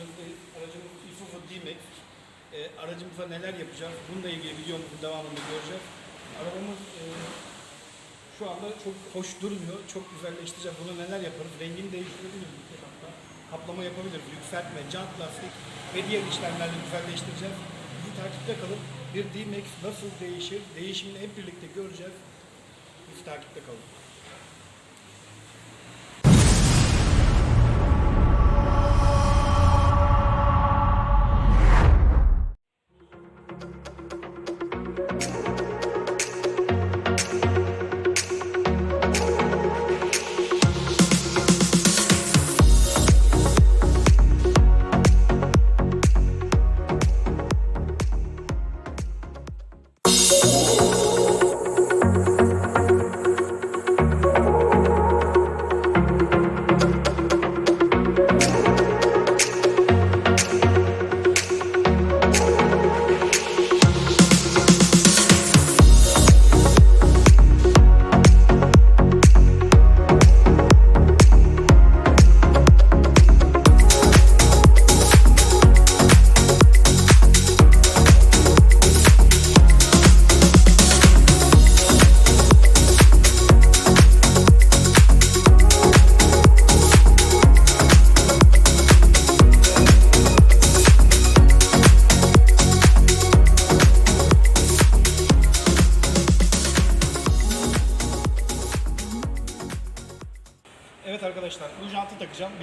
Şimdi aracımız Isuzu D-Max. E, aracımıza neler yapacağız? Bununla ilgili videomuzun devamında göreceğiz. Arabamız e, şu anda çok hoş durmuyor. Çok güzelleştireceğiz. Bunu neler yaparız? Rengini değiştirebiliriz. tek hatta. Kaplama yapabiliriz. Yükseltme, jant lastik ve diğer işlemlerle güzelleştireceğiz. Bizi takipte kalın. Bir D-Max nasıl değişir? Değişimini hep birlikte göreceğiz. Bizi takipte kalın.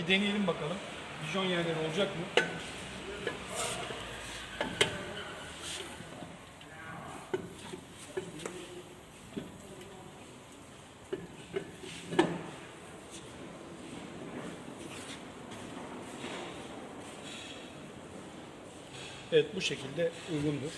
Deneyelim bakalım. Vijon yerleri olacak mı? Evet bu şekilde uygundur.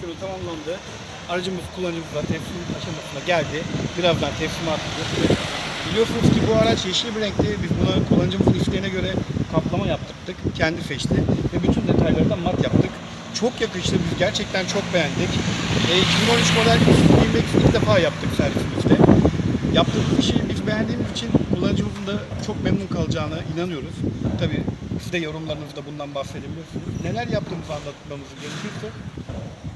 Restorasyonu tamamlandı. Aracımız kullanıcımıza teslim aşamasına geldi. Birazdan teslimat edeceğiz. Biliyorsunuz ki bu araç yeşil bir renkti. Biz buna kullanıcımızın isteğine göre kaplama yaptırdık. Kendi seçti. Ve bütün detayları da mat yaptık. Çok yakıştı. Biz gerçekten çok beğendik. E, 2013 model X ilk defa yaptık servisimizde. Yaptığımız işi biz beğendiğimiz için kullanıcımızın da çok memnun kalacağına inanıyoruz. Tabii siz de yorumlarınızda bundan bahsedebilirsiniz. Neler yaptığımızı anlatmamız gerekirse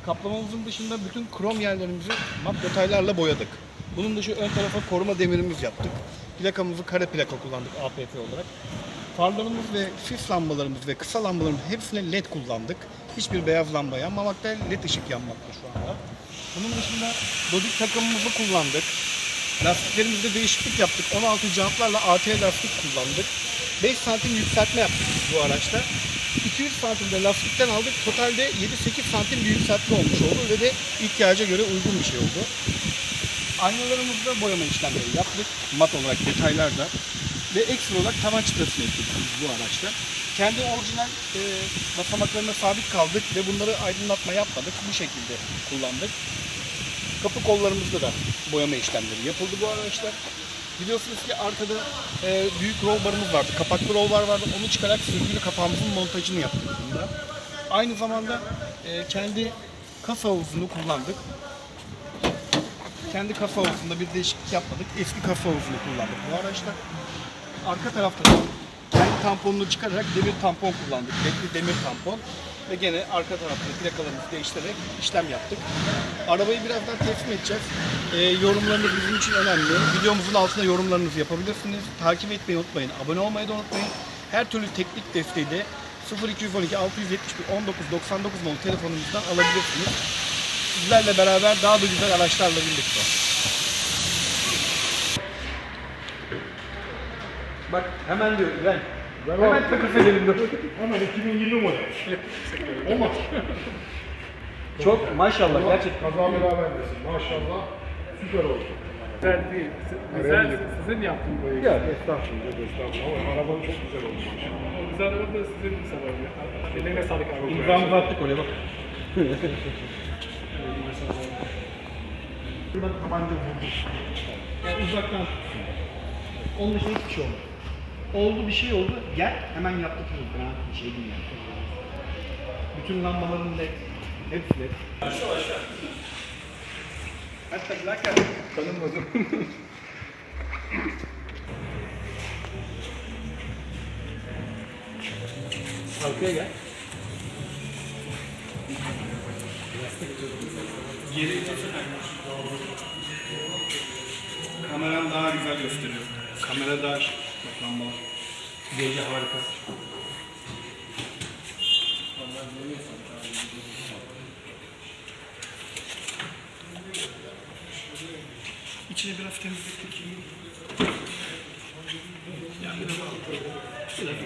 kaplamamızın dışında bütün krom yerlerimizi mat detaylarla boyadık. Bunun dışı ön tarafa koruma demirimiz yaptık. Plakamızı kare plaka kullandık APF olarak. Farlarımız ve sis lambalarımız ve kısa lambalarımız hepsine led kullandık. Hiçbir beyaz lamba yanmamakta, led ışık yanmakta şu anda. Bunun dışında dodik takımımızı kullandık. Lastiklerimizde değişiklik yaptık. 16 jantlarla AT lastik kullandık. 5 santim yükseltme yaptık bu araçta. 200 santimde lastikten aldık. Totalde 7-8 santim bir yükseltme olmuş oldu ve de ihtiyaca göre uygun bir şey oldu. Aynalarımızda boyama işlemleri yaptık. Mat olarak detaylarda. Ve ekstra olarak tavan çıtasını biz bu araçta. Kendi orijinal e, basamaklarına sabit kaldık ve bunları aydınlatma yapmadık. Bu şekilde kullandık. Kapı kollarımızda da boyama işlemleri yapıldı bu araçta. Biliyorsunuz ki arkada e, büyük roll barımız vardı. Kapaklı roll bar vardı. Onu çıkarak sürgülü kapağımızın montajını yaptık bunda. Aynı zamanda e, kendi kafa havuzunu kullandık. Kendi kafa havuzunda bir değişiklik yapmadık. Eski kafa havuzunu kullandık bu araçta. Arka tarafta da kendi tamponunu çıkararak demir tampon kullandık. Renkli demir tampon. Ve gene arka tarafta plakalarımızı değiştirerek işlem yaptık. Arabayı birazdan teslim edeceğiz. Ee, yorumlarınız bizim için önemli. Videomuzun altına yorumlarınızı yapabilirsiniz. Takip etmeyi unutmayın. Abone olmayı da unutmayın. Her türlü teknik desteği de 0212 671 1999 nolu telefonumuzdan alabilirsiniz. Sizlerle beraber daha da güzel araçlarla birlikte. Bak hemen diyor ben. Hemen takıp edelim diyor. Hemen 2020 model. Olmaz. Çok maşallah gerçekten. Kaza bela vermesin. Maşallah. Süper oldu. Güzel değil. Güzel sizin yaptığınız boyayı. Ya estağfurullah, estağfurullah. Ama araban çok güzel oldu maşallah. O güzel oldu sizin sebebi. Eline sağlık abi. İmzamızı attık oraya bak. Buradan tabanca vurdu. Yani uzaktan tutsun. Onun dışında hiçbir şey olmaz. Oldu bir şey oldu. Gel hemen yaptırırız. Ben bir şey değil. Bütün lambaların led. Hepsi led. Hatta plaka tanınmadım. Arkaya gel. Geri Kameran daha güzel gösteriyor. Kamera daha lambalar. Gece harikası. İçine biraz temizlettik. Yani biraz biraz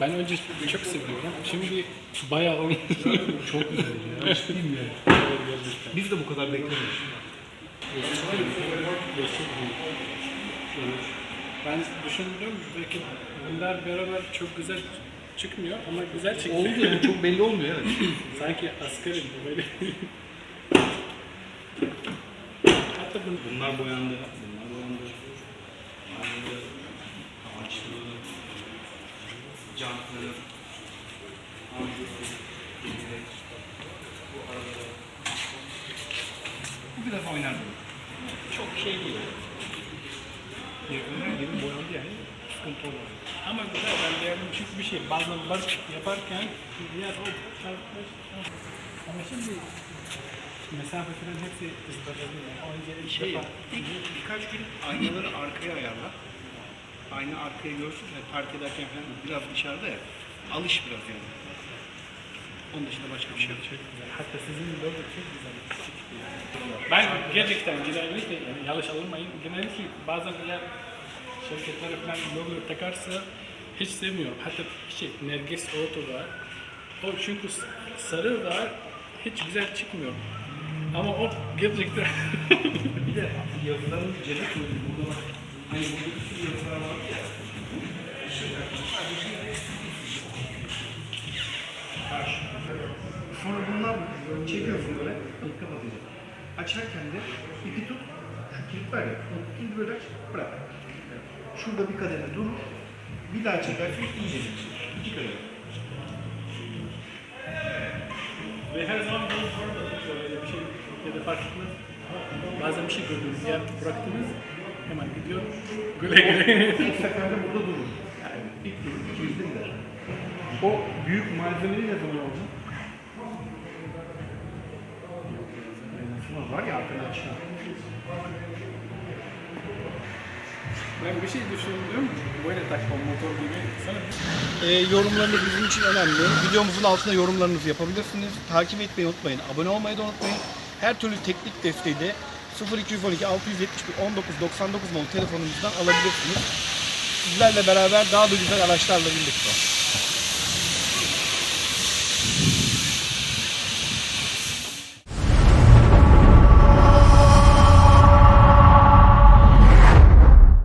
Ben önce çok seviyorum. Şimdi bayağı çok güzel ya. Biz de bu kadar beklemedik. Ben düşündüm belki bunlar beraber çok güzel çıkmıyor ama güzel çıkıyor. Oldu yani çok belli olmuyor evet. Sanki askerim bu böyle. Hatta bunu Bunlar boyandı. Bunlar boyandı. Aynı ağaçlı, jantlı, Bu arada bu biraz oynar bu. Çok şey değil. Birbirine gibi boyandı yani sıkıntı olmadı. Ama güzel ben beğendim çünkü bir şey bazen bark yaparken diğer o çarpmış. Ama şimdi mesafe falan hepsi ızgaralı yani. Önce Şey, ilk birkaç gün aynaları arkaya ayarla. Ayna arkaya görsün park ederken falan biraz dışarıda ya. Alış biraz yani. Onun dışında başka bir şey yok. Hatta sizin logo çok güzel. Ben gerçekten genellikle yani yanlış alınmayın. Genellikle bazen eğer şirketler falan logo takarsa hiç sevmiyorum. Hatta şey Nergis Auto var. O çünkü sarı var hiç güzel çıkmıyor. Ama o gerçekten Bir de yazıların cennet koydu. Burada. Hani burada bir sürü yazılar var ya. Sonra bundan çekiyorsun böyle, ilk kapatacak. Açarken de ipi tut, şu kilit var ya, o kilidi böyle bırak. Şurada bir kademe durur, bir daha çekersin, iyice İki kademe. Ve her zaman bu arada şöyle bir şey ya da fark etmez. Bazen bir şey gördünüz, yer bıraktınız, hemen gidiyor. Güle güle. İlk seferde burada durur. Yani ilk durur. O büyük malzemeyi ne zaman oldu? Var ya arkadaşlar. Ben bir şey düşündüm, böyle takma motor gibi. Sana E, yorumlarınız bizim için önemli. Videomuzun altına yorumlarınızı yapabilirsiniz. Takip etmeyi unutmayın. Abone olmayı da unutmayın. Her türlü teknik desteği de 0212 671 19 99 nolu telefonumuzdan alabilirsiniz. Sizlerle beraber daha da güzel araçlarla birlikte.